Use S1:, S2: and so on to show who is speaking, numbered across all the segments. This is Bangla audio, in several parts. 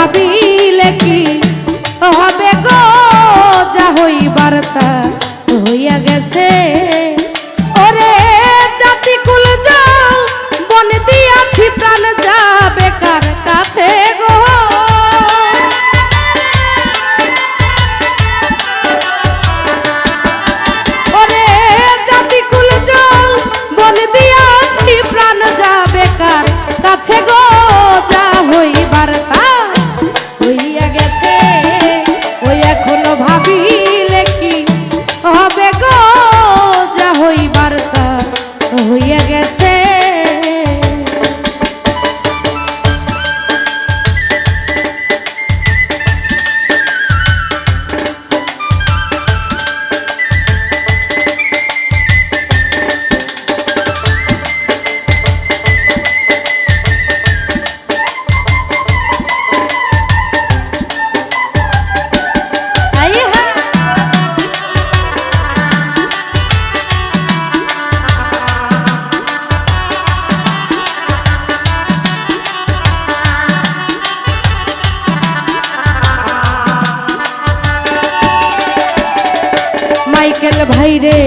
S1: ভাবিলে কি? ভাইরে,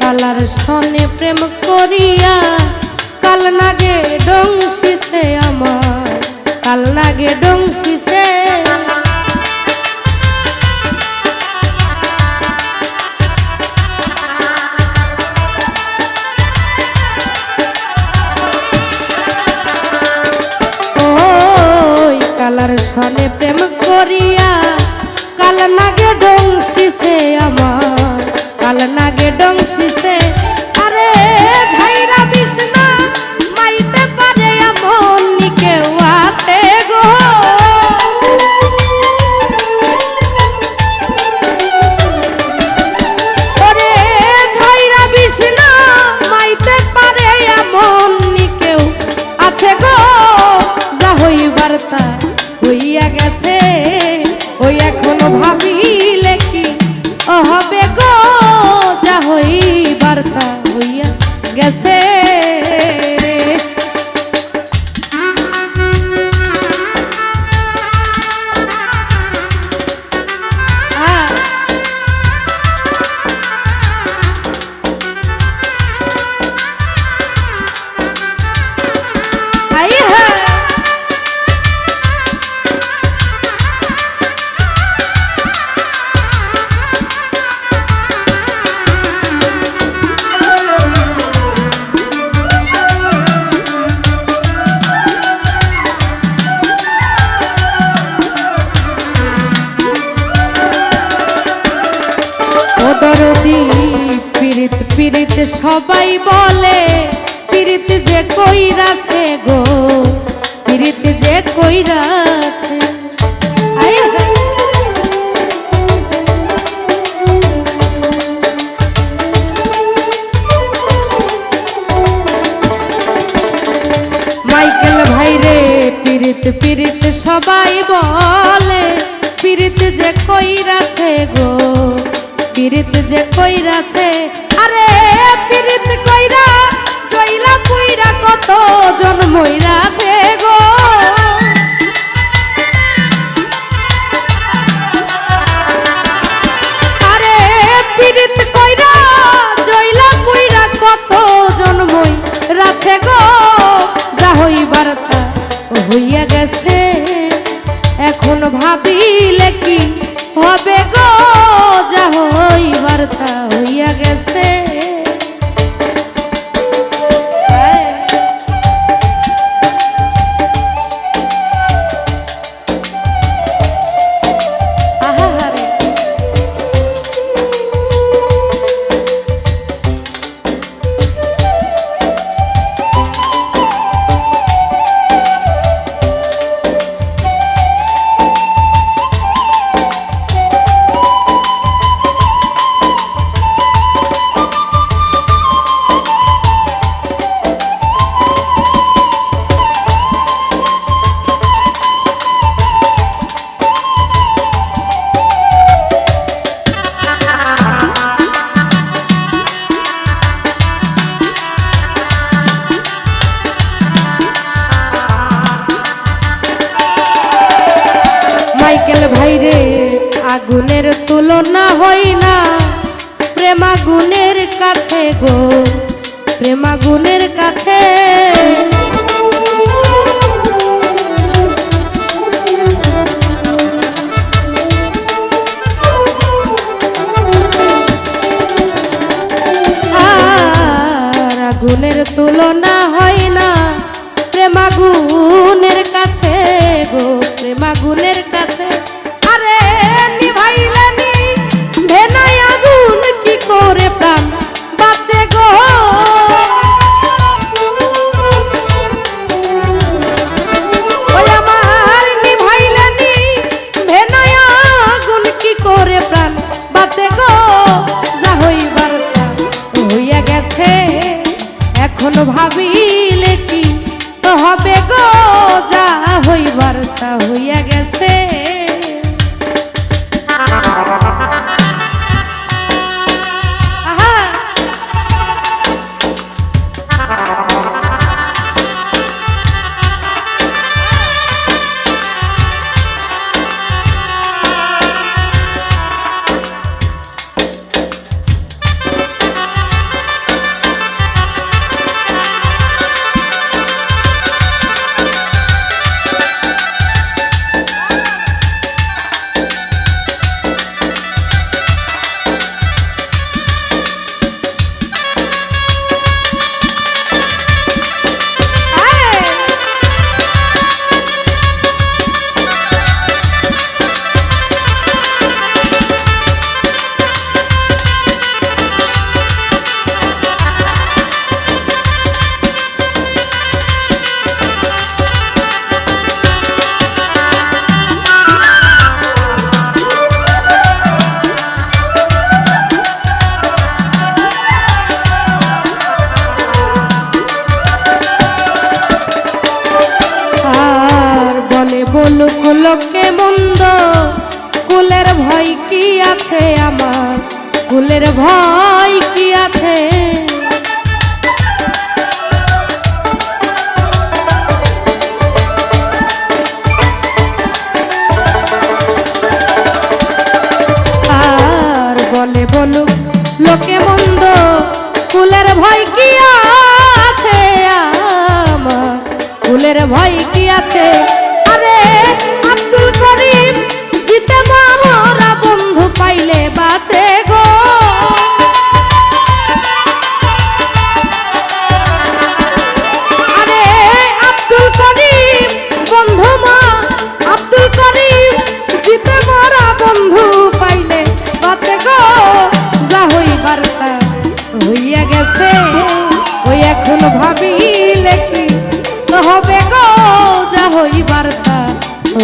S1: কালার সনে প্রেম করিয়া, কাল নাগে ডংসিছে আমার, কাল নাগে ডংসিছে কালার সনে প্রেম করিয়া, কাল নাগে ডংসিছে আমার। কাল নাগে ডংসিছে আরে পীড়িত সবাই বলে, পীড়িত যে কইরাছে গো, পীড়িত যে কইরাছে। মাইকেল পীড়িত পীড়িত সবাই বলে, পীড়িত যে কইরাছে গো, পীড়িত যে কইরাছে আরে কইরা জইলা পুইরা কত জন্মইরাছে গো। আরে পীড়িত কইরা জইলা পুইরা কত জন্মই রাছে গো। যা হইবার তা হইয়া গেছে, এখন ভাবিলে কি হবে গো? যা হইবার তা হইয়া গেছে। গো। প্রেমাগুনের কাছে করে প্রাণ বাঁচে গো, যা হই বার্তা হইয়া গেছে, এখনও ভাবিলে কি তো হবে গো, যা হই বার্তা হইয়া গেছে আছে আমার। ভুলের ভয় কি আছে? আর বলে বলুক লোকে মন্দ কুলের ভয় কি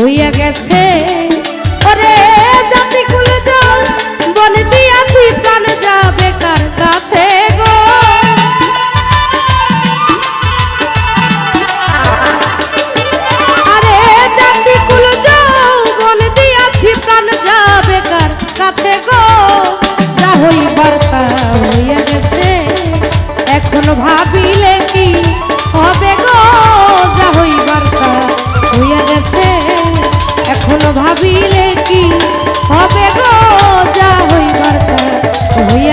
S1: হইয়া গেছে। voy